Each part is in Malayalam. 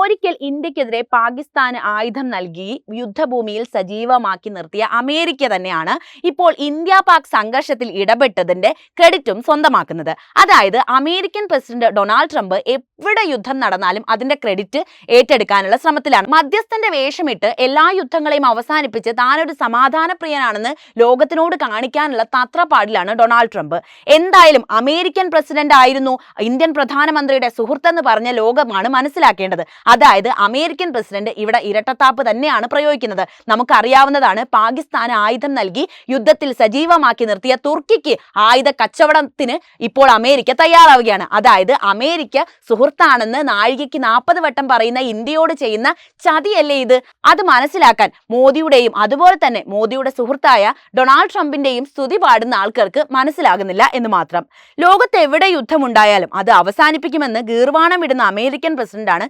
ഒരിക്കൽ ഇന്ത്യക്കെതിരെ പാകിസ്ഥാന് ആയുധം നൽകി യുദ്ധഭൂമിയിൽ സജീവമാക്കി നിർത്തിയ അമേരിക്ക തന്നെയാണ് ഇപ്പോൾ ഇന്ത്യ പാക് സംഘർഷത്തിൽ ഇടപെട്ടതിന്റെ ക്രെഡിറ്റും സ്വന്തമാക്കുന്നത്. അതായത് അമേരിക്കൻ പ്രസിഡന്റ് ഡൊണാൾഡ് ട്രംപ് എവിടെ യുദ്ധം നടന്നാലും അതിന്റെ ക്രെഡിറ്റ് ഏറ്റെടുക്കാനുള്ള ശ്രമത്തിലാണ്. മധ്യസ്ഥന്റെ വേഷമിട്ട് എല്ലാ യുദ്ധങ്ങളെയും അവസാനിപ്പിച്ച് താനൊരു സമാധാന പ്രിയനാണെന്ന് ലോകത്തിനോട് കാണിക്കാനുള്ള തത്രപ്പാടിലാണ് ഡൊണാൾഡ് ട്രംപ്. എന്തായാലും അമേരിക്കൻ പ്രസിഡന്റ് ആയിരുന്നു ഇന്ത്യൻ പ്രധാനമന്ത്രിയുടെ സുഹൃത്തെന്ന് പറഞ്ഞ ലോകമാണ് മനസ്സിലാക്കേണ്ടത്. അതായത് അമേരിക്കൻ പ്രസിഡന്റ് ഇവിടെ ഇരട്ടത്താപ്പ് തന്നെയാണ് പ്രയോഗിക്കുന്നത്. നമുക്കറിയാവുന്നതാണ് പാകിസ്ഥാൻ ആയുധം നൽകി യുദ്ധത്തിൽ സജീവമാക്കി നിർത്തിയ തുർക്കിക്ക് ആയുധ കച്ചവടത്തിന് ഇപ്പോൾ അമേരിക്ക തയ്യാറാവുകയാണ്. അതായത് അമേരിക്ക സുഹൃത്താണെന്ന് നാഴികയ്ക്ക് നാൽപ്പത് വട്ടം പറയുന്ന ഇന്ത്യയോട് ചെയ്യുന്ന ചതിയല്ലേ ഇത്? അത് മനസ്സിലാക്കാൻ മോദിയുടെയും അതുപോലെ തന്നെ മോദിയുടെ സുഹൃത്തായ ഡൊണാൾഡ് ട്രംപിന്റെയും സ്തുതി പാടുന്ന ആൾക്കാർക്ക് മനസ്സിലാകുന്നില്ല എന്ന് മാത്രം. ലോകത്ത് എവിടെ യുദ്ധമുണ്ടായാലും അത് അവസാനിപ്പിക്കുമെന്ന് ഗീർവാണം ഇടുന്ന അമേരിക്കൻ പ്രസിഡന്റാണ്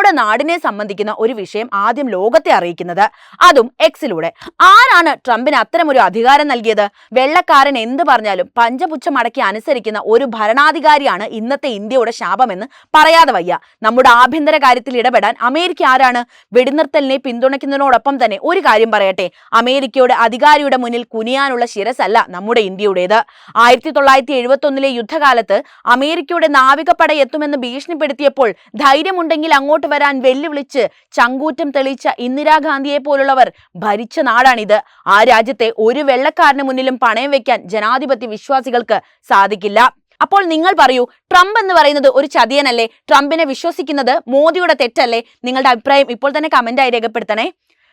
നമ്മുടെ നാടിനെ സംബന്ധിക്കുന്ന ഒരു വിഷയം ആദ്യം ലോകത്തെ അറിയിക്കുന്നത്. അതും എക്സിലൂടെ ആരാണ് ട്രംപിന് അത്തരമൊരു അധികാരം നൽകിയത്? വെള്ളക്കാരൻ എന്ത് പറഞ്ഞാലും പഞ്ചപുച്ഛം അടക്കി അനുസരിക്കുന്ന ഒരു ഭരണാധികാരിയാണ് ഇന്നത്തെ ഇന്ത്യയുടെ ശാപമെന്ന് പറയാതെ വയ്യ. നമ്മുടെ ആഭ്യന്തര കാര്യത്തിൽ ഇടപെടാൻ അമേരിക്ക ആരാണ്? വെടിനിർത്തലിനെ പിന്തുണയ്ക്കുന്നതിനോടൊപ്പം തന്നെ ഒരു കാര്യം പറയട്ടെ. അമേരിക്കയുടെ അധികാരിയുടെ മുന്നിൽ കുനിയാനുള്ള ശിരസല്ല നമ്മുടെ ഇന്ത്യയുടേത്. ആയിരത്തി തൊള്ളായിരത്തി എഴുപത്തി ഒന്നിലെ യുദ്ധകാലത്ത് അമേരിക്കയുടെ നാവികപ്പട എത്തുമെന്ന് ഭീഷണിപ്പെടുത്തിയപ്പോൾ ധൈര്യമുണ്ടെങ്കിൽ അങ്ങോട്ട് വരാൻ വെല്ലുവിളിച്ച് ചങ്കൂറ്റം തെളിയിച്ച ഇന്ദിരാഗാന്ധിയെ പോലുള്ളവർ ഭരിച്ച നാടാണിത്. ആ രാജ്യത്തെ ഒരു വെള്ളക്കാരന് മുന്നിലും പണയം വെക്കാൻ ജനാധിപത്യ വിശ്വാസികൾക്ക് സാധിക്കില്ല. അപ്പോൾ നിങ്ങൾ പറയൂ ട്രംപ് എന്ന് പറയുന്നത് ഒരു ചതിയനല്ലേ? ട്രംപിനെ വിശ്വസിക്കുന്നത് മോദിയുടെ തെറ്റല്ലേ? നിങ്ങളുടെ അഭിപ്രായം ഇപ്പോൾ തന്നെ കമന്റായി രേഖപ്പെടുത്തണേ.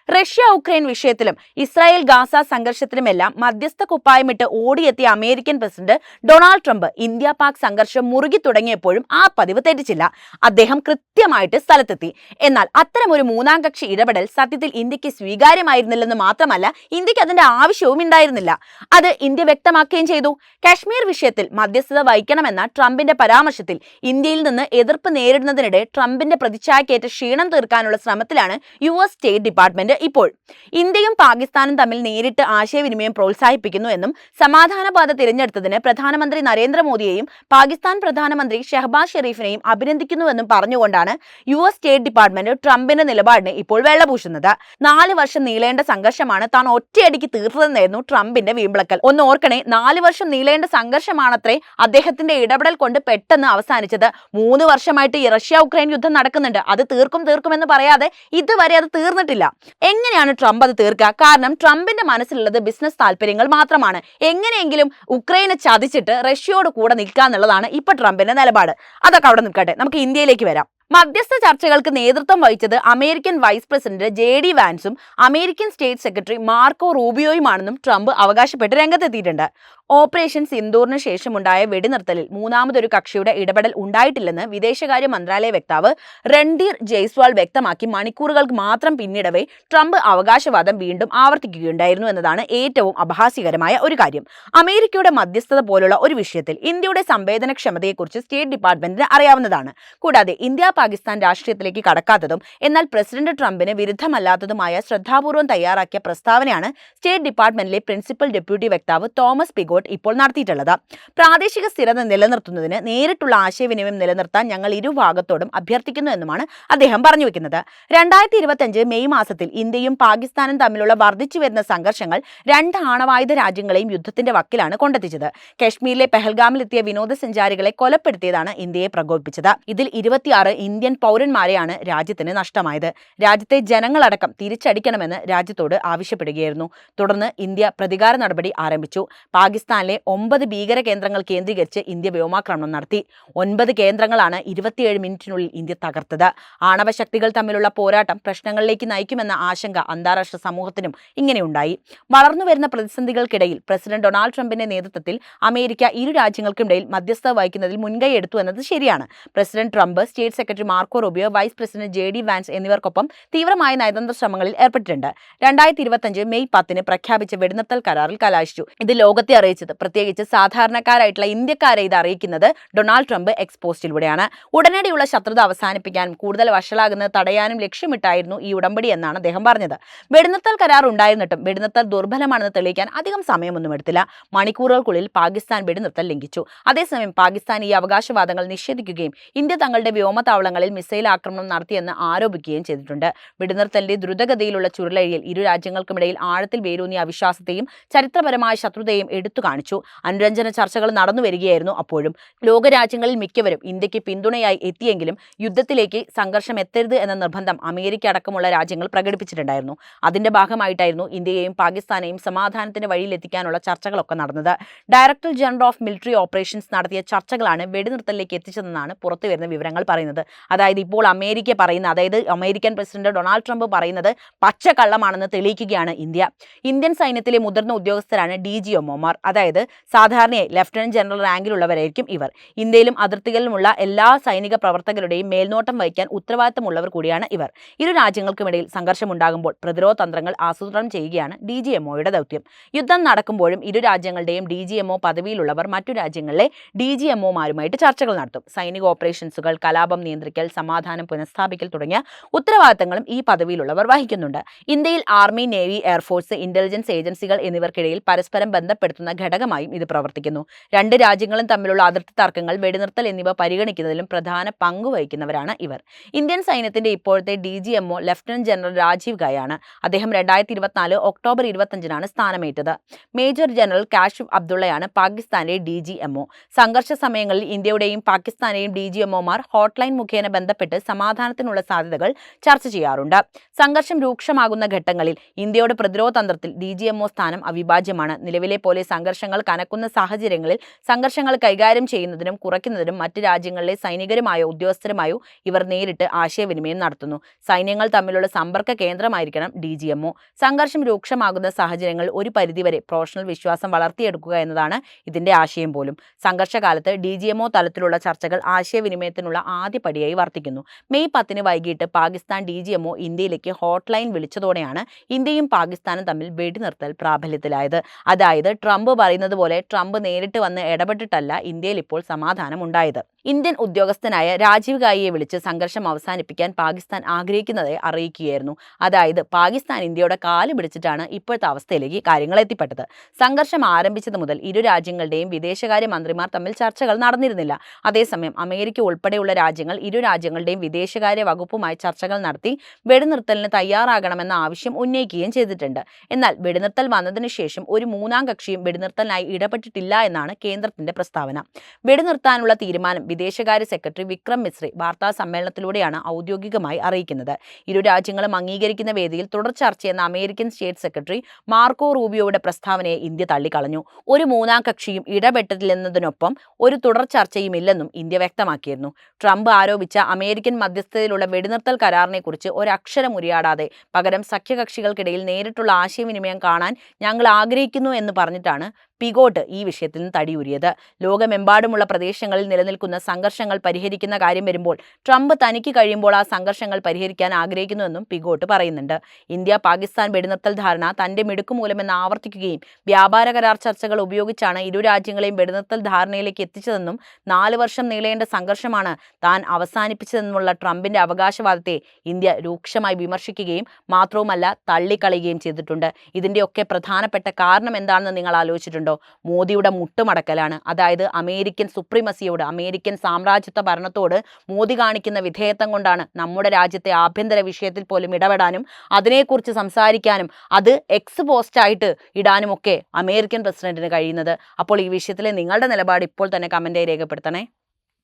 റഷ്യ ഉക്രൈൻ വിഷയത്തിലും ഇസ്രായേൽ ഗാസ സംഘർഷത്തിലുമെല്ലാം മധ്യസ്ഥ കുപ്പായമിട്ട് ഓടിയെത്തിയ American president Donald Trump India Pak സംഘർഷം മുറുകി തുടങ്ങിയപ്പോഴും ആ പതിവ് തെറ്റിച്ചില്ല. അദ്ദേഹം കൃത്യമായിട്ട് സ്ഥലത്തെത്തി. എന്നാൽ അത്തരം ഒരു മൂന്നാം കക്ഷി ഇടപെടൽ സത്യത്തിൽ ഇന്ത്യയ്ക്ക് സ്വീകാര്യമായിരുന്നില്ലെന്ന് മാത്രമല്ല ഇന്ത്യയ്ക്ക് അതിന്റെ ആവശ്യവും ഉണ്ടായിരുന്നില്ല. അത് ഇന്ത്യ വ്യക്തമാക്കുകയും ചെയ്തു. കാശ്മീർ വിഷയത്തിൽ മധ്യസ്ഥത വഹിക്കണമെന്ന ട്രംപിന്റെ പരാമർശത്തിൽ ഇന്ത്യയിൽ നിന്ന് എതിർപ്പ് നേരിടുന്നതിനിടെ ട്രംപിന്റെ പ്രതിച്ഛായക്കേറ്റ ക്ഷീണം തീർക്കാനുള്ള ശ്രമത്തിലാണ് യു എസ് സ്റ്റേറ്റ് ഡിപ്പാർട്ട്മെന്റ് ഇപ്പോൾ ഇന്ത്യയും പാകിസ്ഥാനും തമ്മിൽ നേരിട്ട് ആശയവിനിമയം പ്രോത്സാഹിപ്പിക്കുന്നു എന്നും സമാധാന പാത തിരഞ്ഞെടുത്തതിന് പ്രധാനമന്ത്രി നരേന്ദ്രമോദിയെയും പാകിസ്ഥാൻ പ്രധാനമന്ത്രി ഷെഹബാസ് ഷെറീഫിനെയും അഭിനന്ദിക്കുന്നുവെന്നും പറഞ്ഞുകൊണ്ടാണ് യു എസ് സ്റ്റേറ്റ് ഡിപ്പാർട്ട്മെന്റ് ട്രംപിന്റെ നിലപാടിനെ ഇപ്പോൾ വെള്ളപൂശുന്നത്. നാല് വർഷം നീളേണ്ട സംഘർഷമാണ് താൻ ഒറ്റയടിക്ക് തീർത്തതെന്നായിരുന്നു ട്രംപിന്റെ വീമ്പിളക്കൽ. ഒന്ന് ഓർക്കണേ നാല് വർഷം നീളേണ്ട സംഘർഷമാണത്രേ അദ്ദേഹത്തിന്റെ ഇടപെടൽ കൊണ്ട് പെട്ടെന്ന് അവസാനിച്ചത്. മൂന്ന് വർഷമായിട്ട് റഷ്യ ഉക്രൈൻ യുദ്ധം നടക്കുന്നുണ്ട്. അത് തീർക്കും തീർക്കുമെന്ന് പറയാതെ ഇതുവരെ അത് തീർന്നിട്ടില്ല. എങ്ങനെയാണ് ട്രംപ് അത് തീർക്കുക? കാരണം ട്രംപിന്റെ മനസ്സിലുള്ളത് ബിസിനസ് താല്പര്യങ്ങൾ മാത്രമാണ്. എങ്ങനെയെങ്കിലും ഉക്രൈനെ ചതിച്ചിട്ട് റഷ്യയോട് കൂടെ നിൽക്കുക എന്നുള്ളതാണ് ഇപ്പൊ ട്രംപിന്റെ നിലപാട്. അതൊക്കെ അവിടെ നിൽക്കട്ടെ. നമുക്ക് ഇന്ത്യയിലേക്ക് വരാം. മധ്യസ്ഥ ചർച്ചകൾക്ക് നേതൃത്വം വഹിച്ചത് American vice president J D വാൻസും American state secretary Marco റൂബിയോയുമാണെന്നും ട്രംപ് അവകാശപ്പെട്ട് രംഗത്തെത്തിയിട്ടുണ്ട്. ഓപ്പറേഷൻ സിന്ദൂറിന് ശേഷമുണ്ടായ വെടിനിർത്തലിൽ മൂന്നാമതൊരു കക്ഷിയുടെ ഇടപെടൽ ഉണ്ടായിട്ടില്ലെന്ന് വിദേശകാര്യ മന്ത്രാലയ വക്താവ് രൺധീർ ജയ്സ്വാൾ വ്യക്തമാക്കി. മണിക്കൂറുകൾക്ക് മാത്രം പിന്നിടവേ ട്രംപ് അവകാശവാദം വീണ്ടും ആവർത്തിക്കുകയുണ്ടായിരുന്നു എന്നതാണ് ഏറ്റവും അപഹാസ്യകരമായ ഒരു കാര്യം. അമേരിക്കയുടെ മധ്യസ്ഥത പോലുള്ള ഒരു വിഷയത്തിൽ ഇന്ത്യയുടെ സംവേദനക്ഷമതയെക്കുറിച്ച് സ്റ്റേറ്റ് ഡിപ്പാർട്ട്മെന്റിന് അറിയാവുന്നതാണ്. കൂടാതെ ഇന്ത്യ പാകിസ്ഥാൻ രാഷ്ട്രീയത്തിലേക്ക് കടക്കാത്തതും എന്നാൽ പ്രസിഡന്റ് ട്രംപിന് വിരുദ്ധമല്ലാത്തതുമായ ശ്രദ്ധാപൂർവം തയ്യാറാക്കിയ പ്രസ്താവനയാണ് സ്റ്റേറ്റ് ഡിപ്പാർട്ട്മെന്റിലെ പ്രിൻസിപ്പൽ ഡെപ്യൂട്ടി വക്താവ് തോമസ് പിഗോട്ട് ഇപ്പോൾ നടത്തിയിട്ടുള്ളത്. പ്രാദേശിക സ്ഥിരത നിലനിർത്തുന്നതിന് നേരിട്ടുള്ള ആശയവിനിമയം നിലനിർത്താൻ ഞങ്ങൾ ഇരുഭാഗത്തോടും അഭ്യർത്ഥിക്കുന്നു എന്നുമാണ് അദ്ദേഹം പറഞ്ഞു വെക്കുന്നത്. രണ്ടായിരത്തി ഇരുപത്തിയഞ്ച് മെയ് മാസത്തിൽ ഇന്ത്യയും പാകിസ്ഥാനും തമ്മിലുള്ള വർദ്ധിച്ചു വരുന്ന സംഘർഷങ്ങൾ രണ്ട് ആണവായുധ രാജ്യങ്ങളെയും യുദ്ധത്തിന്റെ വക്കിലാണ് കൊണ്ടെത്തിച്ചത്. കശ്മീരിലെ പെഹൽഗാമിലെത്തിയ വിനോദസഞ്ചാരികളെ കൊലപ്പെടുത്തിയതാണ് ഇന്ത്യയെ പ്രകോപിപ്പിച്ചത്. ഇതിൽ ഇരുപത്തിയാറ് ഇന്ത്യൻ പൗരന്മാരെയാണ് രാജ്യത്തിന് നഷ്ടമായത്. രാജ്യത്തെ ജനങ്ങളടക്കം തിരിച്ചടിക്കണമെന്ന് രാജ്യത്തോട് ആവശ്യപ്പെടുകയായിരുന്നു. തുടർന്ന് ഇന്ത്യ പ്രതികാര നടപടി ആരംഭിച്ചു. പാകിസ്ഥാനിലെ ഒമ്പത് ഭീകര കേന്ദ്രങ്ങൾ കേന്ദ്രീകരിച്ച് ഇന്ത്യ വ്യോമാക്രമണം നടത്തി. ഒൻപത് കേന്ദ്രങ്ങളാണ് ഇരുപത്തിയേഴ് മിനിറ്റിനുള്ളിൽ ഇന്ത്യ തകർത്തത്. ആണവ ശക്തികൾ തമ്മിലുള്ള പോരാട്ടം പ്രശ്നങ്ങളിലേക്ക് നയിക്കുമെന്ന ആശങ്ക അന്താരാഷ്ട്ര സമൂഹത്തിനും ഇങ്ങനെയുണ്ടായി. വളർന്നുവരുന്ന പ്രതിസന്ധികൾക്കിടയിൽ പ്രസിഡന്റ് ഡൊണാൾഡ് ട്രംപിന്റെ നേതൃത്വത്തിൽ അമേരിക്ക ഇരു രാജ്യങ്ങൾക്കിടയിൽ മധ്യസ്ഥത വഹിക്കുന്നതിൽ മുൻകൈ എടുത്തു എന്നത് ശരിയാണ്. President Trump state secretary Marco Rubio vice president J D Vance എന്നിവർക്കൊപ്പം തീവ്രമായ നയതന്ത്ര ശ്രമങ്ങളിൽ ഏർപ്പെട്ടിട്ടുണ്ട്. രണ്ടായിരത്തി ഇരുപത്തഞ്ച് മെയ് പത്തിന് പ്രഖ്യാപിച്ച വെടിനിർത്തൽ കരാറിൽ കലാശിച്ചു. ഇത് ലോകത്തെ അറിയിച്ചത്. പ്രത്യേകിച്ച് സാധാരണക്കാരായിട്ടുള്ള ഇന്ത്യക്കാരെ ഇത് അറിയിക്കുന്നത് ഡൊണാൾഡ് ട്രംപ് എക്സ്പോസ്റ്റിലൂടെയാണ് ഉടനടിയുള്ള ശത്രുത അവസാനിപ്പിക്കാനും കൂടുതൽ വഷളാകുന്നത് തടയാനും ലക്ഷ്യമിട്ടായിരുന്നു ഈ ഉടമ്പടി എന്നാണ് അദ്ദേഹം പറഞ്ഞത്. വെടിനിർത്തൽ കരാർ ഉണ്ടായിരുന്നിട്ടും വെടിനിർത്തൽ ദുർബലമാണെന്ന് തെളിയിക്കാൻ അധികം സമയമൊന്നും എടുത്തില്ല. മണിക്കൂറുകൾക്കുള്ളിൽ പാകിസ്ഥാൻ വെടിനിർത്തൽ ലംഘിച്ചു. അതേസമയം പാകിസ്ഥാൻ ഈ അവകാശവാദങ്ങൾ നിഷേധിക്കുകയും ഇന്ത്യ തങ്ങളുടെ വ്യോമതാവളങ്ങൾ വിമാനത്താവളങ്ങളിൽ മിസൈൽ ആക്രമണം നടത്തിയെന്ന് ആരോപിക്കുകയും ചെയ്തിട്ടുണ്ട്. വെടിനിർത്തലിന്റെ ദ്രുതഗതിയിലുള്ള ചുരുളഴിയിൽ ഇരു രാജ്യങ്ങൾക്കുമിടയിൽ ആഴത്തിൽ വേരൂന്നിയ അവിശ്വാസത്തെയും ചരിത്രപരമായ ശത്രുതയും എടുത്തു കാണിച്ചു. അനുരഞ്ജന ചർച്ചകൾ നടന്നു വരികയായിരുന്നു അപ്പോഴും. ലോകരാജ്യങ്ങളിൽ മിക്കവരും ഇന്ത്യയ്ക്ക് പിന്തുണയായി എത്തിയെങ്കിലും യുദ്ധത്തിലേക്ക് സംഘർഷം എത്തരുത് എന്ന നിർബന്ധം അമേരിക്ക അടക്കമുള്ള രാജ്യങ്ങൾ പ്രകടിപ്പിച്ചിട്ടുണ്ടായിരുന്നു. അതിന്റെ ഭാഗമായിട്ടായിരുന്നു ഇന്ത്യയെയും പാകിസ്ഥാനെയും സമാധാനത്തിന്റെ വഴിയിലെത്തിക്കാനുള്ള ചർച്ചകളൊക്കെ നടന്നത്. Director general of military operations നടത്തിയ ചർച്ചകളാണ് വെടിനിർത്തലിലേക്ക് എത്തിച്ചതെന്നാണ് പുറത്തുവരുന്ന വിവരങ്ങൾ പറയുന്നത്. അതായത് ഇപ്പോൾ അമേരിക്ക പറയുന്ന അതായത് അമേരിക്കൻ പ്രസിഡന്റ് ഡൊണാൾഡ് ട്രംപ് പറയുന്നത് പച്ചക്കള്ളമാണെന്ന് തെളിയിക്കുകയാണ് ഇന്ത്യ. ഇന്ത്യൻ സൈന്യത്തിലെ മുതിർന്ന ഉദ്യോഗസ്ഥരാണ് ഡി ജി ഒമോമാർ അതായത് സാധാരണയായി ലഫ്റ്റനന്റ് ജനറൽ റാങ്കിലുള്ളവരായിരിക്കും ഇവർ. ഇന്ത്യയിലും അതിർത്തികളിലുമുള്ള എല്ലാ സൈനിക പ്രവർത്തകരുടെയും മേൽനോട്ടം വഹിക്കാൻ ഉത്തരവാദിത്തമുള്ളവർ കൂടിയാണ് ഇവർ. ഇരു രാജ്യങ്ങൾക്കുമിടയിൽ സംഘർഷമുണ്ടാകുമ്പോൾ പ്രതിരോധ തന്ത്രങ്ങൾ ആസൂത്രണം ചെയ്യുകയാണ് ഡി ജി എംഒയുടെ ദൗത്യം. യുദ്ധം നടക്കുമ്പോഴും ഇരു രാജ്യങ്ങളുടെയും ഡി ജി എംഒ പദവിയിലുള്ളവർ മറ്റു രാജ്യങ്ങളിലെ ഡി ജി എംഒമാരുമായിട്ട് ചർച്ചകൾ നടത്തും. സൈനിക ഓപ്പറേഷൻസുകൾ കലാപം നിയന്ത്രിക്കൽ സമാധാനം പുനഃസ്ഥാപിക്കൽ തുടങ്ങിയ ഉത്തരവാദിത്തങ്ങളും ഈ പദവിയിലുള്ളവർ വഹിക്കുന്നുണ്ട്. ഇന്ത്യയിൽ ആർമി നേവി എയർഫോഴ്സ് ഇന്റലിജൻസ് ഏജൻസികൾ എന്നിവർക്കിടയിൽ പരസ്പരം ബന്ധപ്പെടുത്തുന്ന ഘടകമായും ഇത് പ്രവർത്തിക്കുന്നു. രണ്ട് രാജ്യങ്ങളും തമ്മിലുള്ള അതിർത്തി തർക്കങ്ങൾ വെടിനിർത്തൽ എന്നിവ പരിഗണിക്കുന്നതിലും പ്രധാന പങ്ക് വഹിക്കുന്നവരാണ് ഇവർ. ഇന്ത്യൻ സൈന്യത്തിന്റെ ഇപ്പോഴത്തെ D G MO lieutenant general Rajiv ഗായാണ്. അദ്ദേഹം രണ്ടായിരത്തി ഇരുപത്തിനാല് ഒക്ടോബർ ഇരുപത്തഞ്ചിനാണ് സ്ഥാനമേറ്റത്. മേജർ ജനറൽ കാഷിഫ് അബ്ദുള്ളയാണ് പാകിസ്ഥാന്റെ ഡി ജി എംഒ സംഘർഷ സമയങ്ങളിൽ ഇന്ത്യയുടെയും പാകിസ്ഥാനെയും ഡി ജി എംഒമാർ ഹോട്ട്ലൈൻ മുഖേന ബന്ധപ്പെട്ട് സമാധാനത്തിനുള്ള സാധ്യതകൾ ചർച്ച ചെയ്യാറുണ്ട്. സംഘർഷം രൂക്ഷമാകുന്ന ഘട്ടങ്ങളിൽ ഇന്ത്യയുടെ പ്രതിരോധ തന്ത്രത്തിൽ ഡി ജി എംഒ സ്ഥാനം അവിഭാജ്യമാണ്. നിലവിലെ പോലെ സംഘർഷങ്ങൾ കനക്കുന്ന സാഹചര്യങ്ങളിൽ സംഘർഷങ്ങൾ കൈകാര്യം ചെയ്യുന്നതിനും കുറയ്ക്കുന്നതിനും മറ്റ് രാജ്യങ്ങളിലെ സൈനികരുമായോ ഉദ്യോഗസ്ഥരുമായോ ഇവർ നേരിട്ട് ആശയവിനിമയം നടത്തുന്നു. സൈന്യങ്ങൾ തമ്മിലുള്ള സമ്പർക്ക കേന്ദ്രമായിരിക്കണം ഡി ജി എംഒ സംഘർഷം രൂക്ഷമാകുന്ന സാഹചര്യങ്ങൾ ഒരു പരിധിവരെ പ്രൊഫഷണൽ വിശ്വാസം വളർത്തിയെടുക്കുക എന്നതാണ് ഇതിന്റെ ആശയം പോലും. സംഘർഷകാലത്ത് ഡി ജി എംഒ തലത്തിലുള്ള ചർച്ചകൾ ആശയവിനിമയത്തിനുള്ള ആദ്യ പടിയായി വർത്തിക്കുന്നു. മെയ് പത്തിന് വൈകിട്ട് പാകിസ്ഥാൻ ഡി ജി എംഒ ഇന്ത്യയിലേക്ക് ഹോട്ട്ലൈൻ വിളിച്ചതോടെയാണ് ഇന്ത്യയും പാകിസ്ഥാനും തമ്മിൽ വെടിനിർത്തൽ പ്രാബല്യത്തിലായത്. അതായത് ട്രംപ് പറയുന്നത് പോലെ ട്രംപ് നേരിട്ട് വന്ന് ഇടപെട്ടിട്ടല്ല ഇന്ത്യയിൽ ഇപ്പോൾ സമാധാനം ഉണ്ടായത് ഇന്ത്യൻ ഉദ്യോഗസ്ഥനായ രാജീവ് ഗായിയെ വിളിച്ച് സംഘർഷം അവസാനിപ്പിക്കാൻ പാകിസ്ഥാൻ ആഗ്രഹിക്കുന്നതായി അറിയിക്കുകയായിരുന്നു. അതായത് പാകിസ്ഥാൻ ഇന്ത്യയുടെ കാൽ പിടിച്ചിട്ടാണ് ഇപ്പോഴത്തെ അവസ്ഥയിലേക്ക് കാര്യങ്ങൾ എത്തിപ്പെട്ടത്. സംഘർഷം ആരംഭിച്ചത് മുതൽ ഇരു രാജ്യങ്ങളുടെയും വിദേശകാര്യ മന്ത്രിമാർ തമ്മിൽ ചർച്ചകൾ നടന്നിരുന്നില്ല. അതേസമയം അമേരിക്ക ഉൾപ്പെടെയുള്ള രാജ്യങ്ങൾ ഇരു രാജ്യങ്ങളുടെയും വിദേശകാര്യ വകുപ്പുമായി ചർച്ചകൾ നടത്തി വെടിനിർത്തലിന് തയ്യാറാകണമെന്ന ആവശ്യം ഉന്നയിക്കുകയും ചെയ്തിട്ടുണ്ട്. എന്നാൽ വെടിനിർത്തൽ വന്നതിനു ശേഷം ഒരു മൂന്നാം കക്ഷിയും വെടിനിർത്തലിനായി ഇടപെട്ടിട്ടില്ല എന്നാണ് കേന്ദ്രത്തിന്റെ പ്രസ്താവന. വെടിനിർത്താനുള്ള തീരുമാനം വിദേശകാര്യ സെക്രട്ടറി വിക്രം മിശ്രി വാർത്താ സമ്മേളനത്തിലൂടെയാണ് ഔദ്യോഗികമായി അറിയിക്കുന്നത്. ഇരു രാജ്യങ്ങളും അംഗീകരിക്കുന്ന വേദിയിൽ തുടർ ചർച്ചയെന്ന അമേരിക്കൻ സ്റ്റേറ്റ് സെക്രട്ടറി മാർക്കോ റൂബിയോയുടെ പ്രസ്താവനയെ ഇന്ത്യ തള്ളിക്കളഞ്ഞു. ഒരു മൂന്നാം കക്ഷിയും ഇടപെട്ടില്ലെന്നതിനൊപ്പം ഒരു തുടർ ചർച്ചയുമില്ലെന്നും ഇന്ത്യ വ്യക്തമാക്കിയിരുന്നു. ട്രംപ് ആരോപിച്ച അമേരിക്കൻ മധ്യസ്ഥതയിലുള്ള വെടിനിർത്തൽ കരാറിനെക്കുറിച്ച് ഒരക്ഷരം ഉരിയാടാതെ പകരം സഖ്യകക്ഷികൾക്കിടയിൽ നേരിട്ടുള്ള ആശയവിനിമയം കാണാൻ ഞങ്ങൾ ആഗ്രഹിക്കുന്നു എന്ന് പറഞ്ഞിട്ടാണ് പിഗോട്ട് ഈ വിഷയത്തിൽ തടിയൂരിയത്. ലോകമെമ്പാടുമുള്ള പ്രദേശങ്ങളിൽ നിലനിൽക്കുന്ന സംഘർഷങ്ങൾ പരിഹരിക്കുന്ന കാര്യം വരുമ്പോൾ ട്രംപ് തനിക്ക് കഴിയുമ്പോൾ ആ സംഘർഷങ്ങൾ പരിഹരിക്കാൻ ആഗ്രഹിക്കുന്നുവെന്നും പിഗോട്ട് പറയുന്നുണ്ട്. ഇന്ത്യ പാകിസ്ഥാൻ വെടിനിർത്തൽ ധാരണ തന്റെ മിടുക്ക് മൂലമെന്ന് ആവർത്തിക്കുകയും വ്യാപാര കരാർ ചർച്ചകൾ ഉപയോഗിച്ചാണ് ഇരു രാജ്യങ്ങളെയും വെടിനിർത്തൽ ധാരണയിലേക്ക് എത്തിച്ചതെന്നും നാല് വർഷം നീളേണ്ട സംഘർഷമാണ് താൻ അവസാനിപ്പിച്ചതെന്നുള്ള ട്രംപിന്റെ അവകാശവാദത്തെ ഇന്ത്യ രൂക്ഷമായി വിമർശിക്കുകയും മാത്രവുമല്ല തള്ളിക്കളയുകയും ചെയ്തിട്ടുണ്ട്. ഇതിന്റെയൊക്കെ പ്രധാനപ്പെട്ട കാരണം എന്താണെന്ന് നിങ്ങൾ ആലോചിച്ചിട്ടുണ്ടോ? മോദിയുടെ മുട്ടുമടക്കലാണ്. അതായത് അമേരിക്കൻ സുപ്രീമസിയോട് അമേരിക്കൻ സാമ്രാജ്യത്വ ഭരണത്തോട് മോദി കാണിക്കുന്ന വിധേയത്വം കൊണ്ടാണ് നമ്മുടെ രാജ്യത്തെ ആഭ്യന്തര വിഷയത്തിൽ പോലും ഇടപെടാനും അതിനെക്കുറിച്ച് സംസാരിക്കാനും അത് എക്സ് പോസ്റ്റായിട്ട് ഇടാനുമൊക്കെ അമേരിക്കൻ പ്രസിഡന്റിന് കഴിയുന്നത്. അപ്പോൾ ഈ വിഷയത്തിലെ നിങ്ങളുടെ നിലപാട് ഇപ്പോൾ തന്നെ കമന്റായി രേഖപ്പെടുത്തണേ.